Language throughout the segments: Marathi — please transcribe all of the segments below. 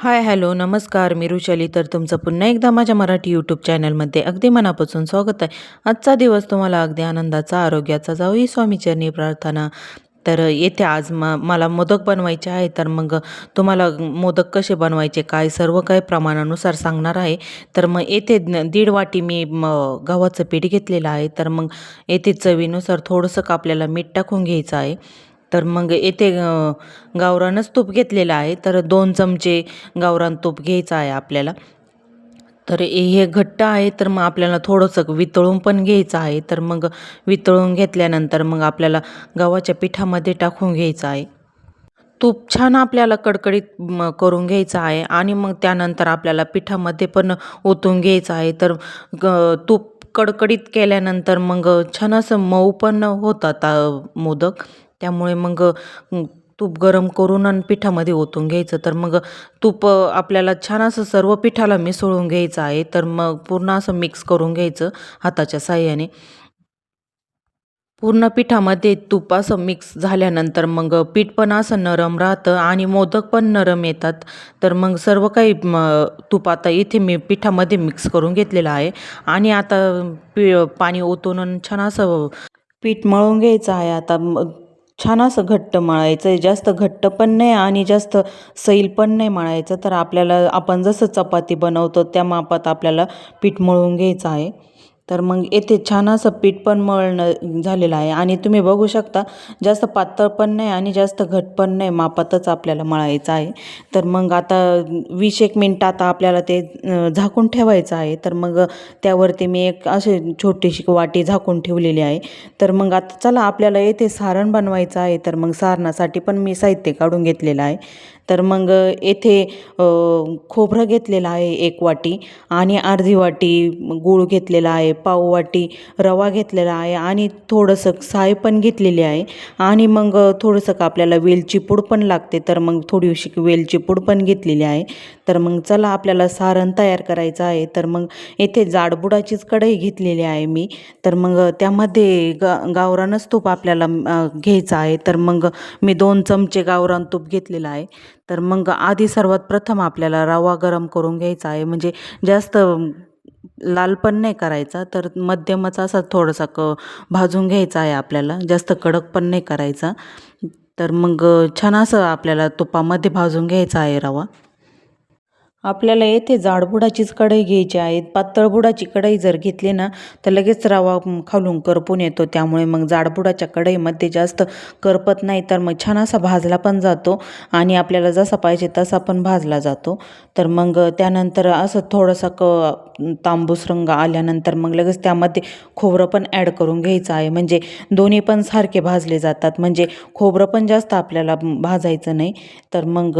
हाय हॅलो नमस्कार मी रुशाली. तर तुमचं पुन्हा एकदा माझ्या मराठी यूट्यूब चॅनलमध्ये अगदी मनापासून स्वागत आहे. आजचा दिवस तुम्हाला अगदी आनंदाचा आरोग्याचा जाऊ ही स्वामीचरणी प्रार्थना. तर येथे आज म मला मोदक बनवायचे आहे. तर मग तुम्हाला मोदक कसे बनवायचे काय सर्व काय प्रमाणानुसार सांगणार आहे. तर मग येथे न- दीड वाटी मी म गव्हाचं पीठ घेतलेलं आहे. तर मग येथे चवीनुसार थोडंसं का आपल्याला मीठ टाकून घ्यायचं आहे. तर मग येथे गावरानच तूप घेतलेलं आहे. तर दोन चमचे गावरान तूप घ्यायचं आहे आपल्याला. तर हे घट्ट आहे तर मग आपल्याला थोडंसं वितळून पण घ्यायचं आहे. तर मग वितळून घेतल्यानंतर मग आपल्याला गव्हाच्या पिठामध्ये टाकून घ्यायचं आहे. तूप छान आपल्याला कडकडीत करून घ्यायचं आहे आणि मग त्यानंतर आपल्याला पिठामध्ये पण ओतून घ्यायचं आहे. तर ग तूप कडकडीत केल्यानंतर मग छान असं मऊ पण होतात मोदक. त्यामुळे मग तूप गरम करून आणि पिठामध्ये ओतून घ्यायचं. तर मग तूप आपल्याला छान असं सर्व पिठाला मिसळून घ्यायचं आहे. तर मग पूर्ण असं मिक्स करून घ्यायचं हाताच्या साह्याने. पूर्ण पिठामध्ये तूप असं मिक्स झाल्यानंतर मग पीठ पण असं नरम राहतं आणि मोदक पण नरम येतात. तर मग सर्व काही म तूप आता इथे मी पिठामध्ये मिक्स करून घेतलेलं आहे. आणि आता पी पाणी ओतून आणि छान असं पीठ मळून घ्यायचं आहे. आता मग छान असं घट्ट मळायचं आहे जास्त घट्ट पण नाही आणि जास्त सैल पण नाही मळायचं. तर आपल्याला आपण जसं चपाती बनवतो त्या मापात आपल्याला पीठ मळून घ्यायचं आहे. तर मग येथे छान असं पीठ पण मळणं झालेलं आहे. आणि तुम्ही बघू शकता जास्त पातळ पण नाही आणि जास्त घट पण नाही मापातच आपल्याला मळायचं आहे. तर मग आता वीस एक मिनटं आता आपल्याला ते झाकून ठेवायचं आहे. तर मग त्यावरती मी एक अशी छोटीशी वाटी झाकून ठेवलेली आहे. तर मग आता चला आपल्याला येथे सारण बनवायचं आहे. तर मग सारणासाठी पण मी साहित्य काढून घेतलेलं आहे. तर मग येथे खोबरं घेतलेलं आहे एक वाटी आणि अर्धी वाटी गूळ घेतलेला आहे पाव वाटी रवा घेतलेला आहे आणि थोडंसं साय पण घेतलेली आहे. आणि मग थोडंसं का आपल्याला वेलची पूड पण लागते तर मग थोडीशी वेलची पूड पण घेतलेली आहे. तर मग चला आपल्याला सारण तयार करायचं आहे. तर मग येथे जाडबुडाचीच कढई घेतलेली आहे मी. तर मग त्यामध्ये ग गावरानच तूप आपल्याला घ्यायचं आहे. तर मग मी दोन चमचे गावरान तूप घेतलेलं आहे. तर मग आधी सर्वात प्रथम आपल्याला रवा गरम करून घ्यायचा आहे. म्हणजे जास्त लाल पण नाही करायचा तर मध्यमच असा थोडासा क भाजून घ्यायचा आहे आपल्याला. जास्त कडक पण नाही करायचा. तर मग छान असं आपल्याला तुपामध्ये भाजून घ्यायचा आहे रवा. आपल्याला येथे जाडबुडाचीच कढई घ्यायची आहे पातळबुडाची कढई जर घेतली ना तर लगेच रवा खालून करपून येतो. त्यामुळे मग जाडबुडाच्या कढईमध्ये जास्त करपत नाही तर मग छान असा भाजला पण जातो आणि आपल्याला जसा पाहिजे तसा पण भाजला जातो. तर मग त्यानंतर असं थोडासा क तांबूस रंग आल्यानंतर मग लगेच त्यामध्ये खोबरं पण ॲड करून घ्यायचं आहे. म्हणजे दोन्ही पण सारखे भाजले जातात. म्हणजे खोबरं पण जास्त आपल्याला भाजायचं नाही. तर मग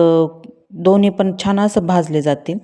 दोन्ही पण छान असं भाजले जातील.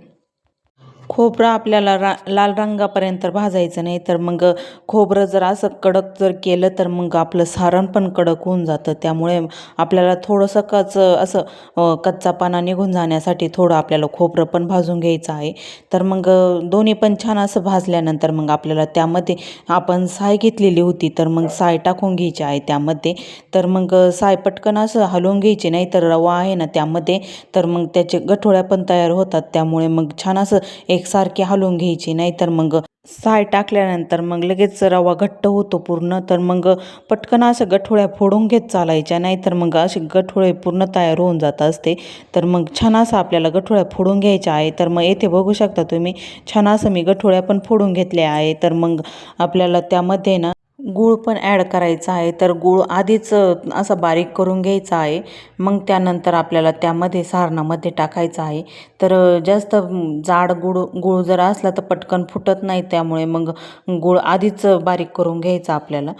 खोबरं आपल्याला रा लाल रंगापर्यंत भाजायचं नाही तर मग खोबरं जर असं कडक जर केलं तर मग आपलं सारण पण कडक होऊन जातं. त्यामुळे आपल्याला थोडंसं कच असं कच्चापाना निघून जाण्यासाठी थोडं आपल्याला खोबरं पण भाजून घ्यायचं आहे. तर मग दोन्ही पण छान असं भाजल्यानंतर मग आपल्याला त्यामध्ये आपण साय घेतलेली होती तर मग साय टाकून घ्यायची आहे त्यामध्ये. तर मग साय पटकन असं हलवून घ्यायची नाही तर रवा आहे ना त्यामध्ये तर मग त्याचे गठोळ्या पण तयार होतात. त्यामुळे मग छान असं एक एकसारखी हलवून घ्यायची नाहीतर मग साय टाकल्यानंतर मग लगेच रवा घट्ट होतो पूर्ण तर मग पटकन असं गठोळ्या फोडून घेत चालायच्या नाहीतर मग असे गठोळे पूर्ण तयार होऊन जात असते. तर मग छान असं आपल्याला गठोळ्या फोडून घ्यायच्या आहे तर मग येथे बघू शकता तुम्ही छान असं मी गठोळ्या पण फोडून घेतल्या आहे. तर मग आपल्याला त्यामध्ये ना गूळ पण ॲड करायचा आहे. तर गूळ आधीच असं बारीक करून घ्यायचा आहे. मग त्यानंतर आपल्याला त्यामध्ये सारणामध्ये टाकायचं आहे. तर जास्त जाड गुळ गूळ जर असला तर पटकन फुटत नाही. त्यामुळे मग गूळ आधीच बारीक करून घ्यायचा आपल्याला.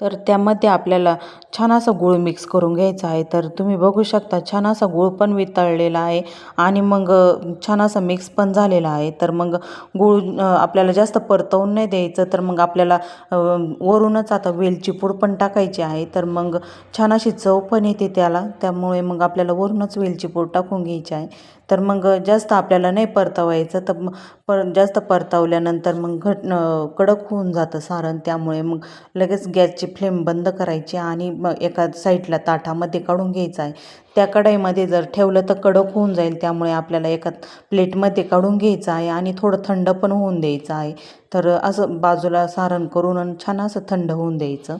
तर त्यामध्ये आपल्याला छान असा गूळ मिक्स करून घ्यायचा आहे. तर तुम्ही बघू शकता छान असा गूळ पण वितळलेला आहे आणि मग छान असा मिक्स पण झालेला आहे. तर मग गूळ आपल्याला जास्त परतवून नाही द्यायचं. तर मग आपल्याला वरूनच आता वेलची पूड पण टाकायची आहे. तर मग छान अशी चव पण येते त्याला. त्यामुळे मग आपल्याला वरूनच वेलची पूड टाकून घ्यायची आहे. तर मग जास्त आपल्याला नाही परतवायचं. तर मग पर जास्त परतावल्यानंतर मग घट कडक होऊन जातं सारण त्यामुळे मग लगेच गॅसची फ्लेम बंद करायची आणि मग एका साईडला ताटामध्ये काढून घ्यायचं आहे. त्या कढईमध्ये जर ठेवलं तर कडक होऊन जाईल त्यामुळे आपल्याला एका प्लेटमध्ये काढून घ्यायचं आहे आणि थोडं थंड पण होऊन द्यायचं आहे. तर असं बाजूला सारण करून आणि छान असं थंड होऊन द्यायचं.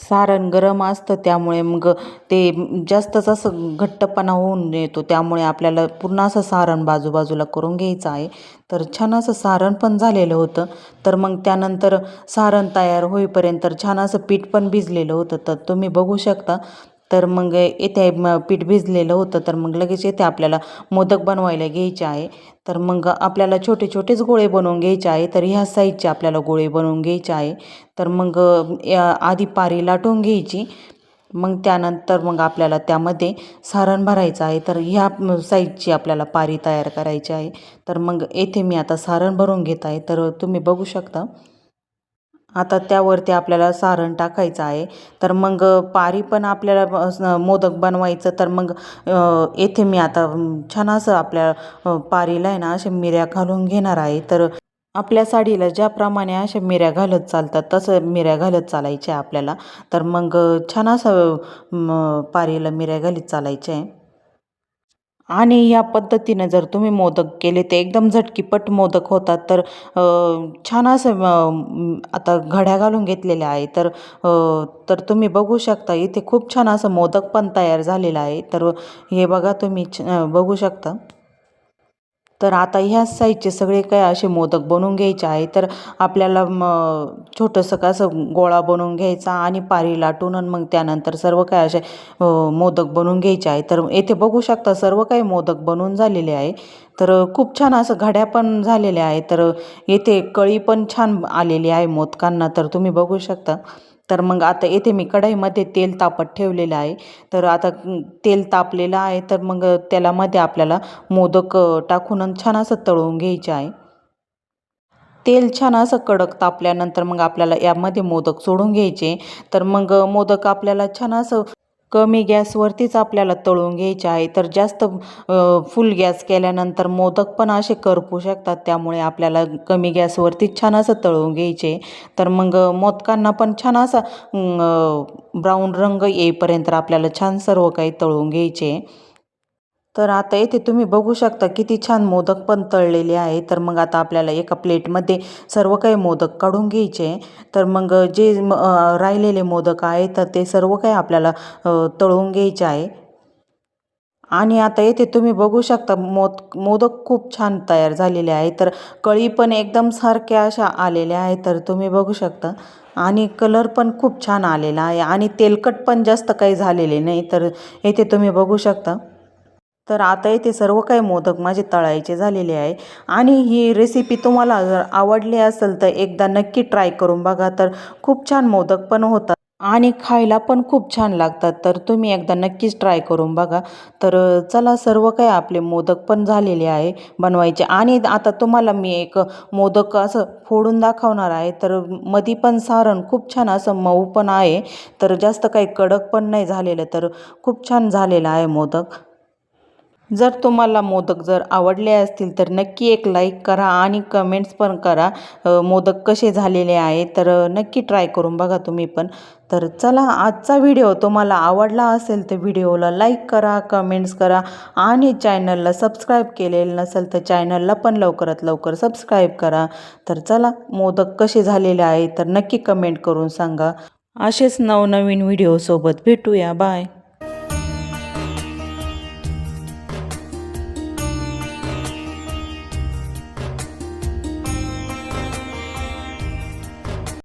सारण गरम असतं त्यामुळे मग ते जास्तच असं घट्टपणा होऊन येतो. त्यामुळे आपल्याला पूर्ण असं सारण बाजूबाजूला करून घ्यायचं आहे. तर छान असं सारण पण झालेलं होतं. तर मग त्यानंतर सारण तयार होईपर्यंत छान असं पीठ पण भिजलेलं होतं. तर तुम्ही बघू शकता. तर मग येथे म पीठ भिजलेलं होतं तर मग लगेच येथे आपल्याला मोदक बनवायला घ्यायचे आहे. तर मग आपल्याला छोटे छोटेच गोळे बनवून घ्यायचे आहे तर ह्या साईजचे आपल्याला गोळे बनवून घ्यायचे आहे. तर मग या आधी पारी लाटून घ्यायची. मग त्यानंतर मग आपल्याला त्यामध्ये सारण भरायचं आहे तर ह्या साईजची आपल्याला पारी तयार करायची आहे. तर मग येथे मी आता सारण भरून घेत आहे तर तुम्ही बघू शकता. आता त्यावरती आपल्याला सारण टाकायचं आहे. तर मग पारी पण आपल्याला मोदक बनवायचं. तर मग येथे मी आता छान असं आपल्या पारीला आहे ना अशा मिऱ्या घालून घेणार आहे. तर आपल्या साडीला ज्याप्रमाणे अशा मिऱ्या घालत चालतात तसं मिऱ्या घालत चालायच्या आपल्याला. तर मग छान असं पारीला मिऱ्या घालीत चालायच्या आहे. आणि या पद्धतीनं जर तुम्ही मोदक केले ते एकदम झटकीपट मोदक होतात. तर छान असं आता घड्या घालून घेतलेल्या आहे. तर तर तुम्ही बघू शकता इथे खूप छान असं मोदक पण तयार झालेलं आहे. तर हे बघा तुम्ही छ बघू शकता. तर आता ह्या साईजचे सगळे काय असे मोदक बनवून घ्यायचे आहे. तर आपल्याला मग छोटंसं का असं गोळा बनवून घ्यायचा आणि पारी लाटून आणि मग त्यानंतर सर्व काय असे मोदक बनवून घ्यायचे आहे. तर येथे बघू शकता सर्व काही मोदक बनवून झालेले आहे. तर खूप छान असं घड्या पण झालेल्या आहे. तर येथे कळी पण छान आलेली आहे मोदकांना. तर तुम्ही बघू शकता. तर मग आता येथे मी कढईमध्ये तेल तापत ठेवलेलं आहे. तर आता तेल तापलेलं आहे. तर मग त्याला मध्ये आपल्याला मोदक टाकून आणि छान असं तळून घ्यायचे आहे. तेल छान असं कडक तापल्यानंतर मग आपल्याला यामध्ये मोदक सोडून घ्यायचे. तर मग मोदक आपल्याला छान असं कमी गॅसवरतीच आपल्याला तळून घ्यायचे आहे. तर जास्त फुल गॅस केल्यानंतर मोदक पण असे करपू शकतात. त्यामुळे आपल्याला कमी गॅसवरतीच छान असं तळून घ्यायचे. तर मग मोदकांना पण छान असा ब्राऊन रंग येईपर्यंत आपल्याला छान सर्व काही तळून घ्यायचे. तर आता येथे तुम्ही बघू शकता किती छान मोदक पण तळलेले आहे. तर मग आता आपल्याला एका प्लेटमध्ये सर्व काही मोदक काढून घ्यायचे. तर मग जे म- राहिलेले मोदक आहे तर ते सर्व काही आपल्याला तळून घ्यायचे आहे. आणि आता येथे तुम्ही बघू शकता मोद मोदक खूप छान तयार झालेले आहे. तर कळी पण एकदम सारख्या अशा आलेल्या आहे तर तुम्ही बघू शकता. आणि कलर पण खूप छान आलेला आहे. आणि तेलकट पण जास्त काही झालेले नाही तर येथे तुम्ही बघू शकता. तर आता येथे सर्व काही मोदक माझे तळायचे झालेले आहे. आणि ही रेसिपी तुम्हाला जर आवडली असेल तर एकदा नक्की ट्राय करून बघा. तर खूप छान मोदक पण होतात आणि खायला पण खूप छान लागतात. तर तुम्ही एकदा नक्कीच ट्राय करून बघा. तर चला सर्व काही आपले मोदक पण झालेले आहे बनवायचे. आणि आता तुम्हाला मी एक मोदक असं फोडून दाखवणार आहे. तर मधी पण सारण खूप छान असं मऊ पण आहे. तर जास्त काही कडक पण नाही झालेलं. तर खूप छान झालेलं आहे मोदक. जर तुम्हाला मोदक जर आवडले असतील तर नक्की एक लाईक करा आणि कमेंट्स पण करा. मोदक कसे झालेले आहे तर नक्की ट्राय करून बघा तुम्ही पण. तर चला आजचा व्हिडिओ तुम्हाला आवडला असेल तर व्हिडिओला लाईक करा कमेंट्स करा आणि चॅनलला सबस्क्राईब केलेलं नसेल तर चॅनलला पण लवकरात लवकर सबस्क्राईब करा. तर चला मोदक कसे झालेले आहे तर नक्की कमेंट करून सांगा. असेच नवनवीन व्हिडिओसोबत भेटूया. बाय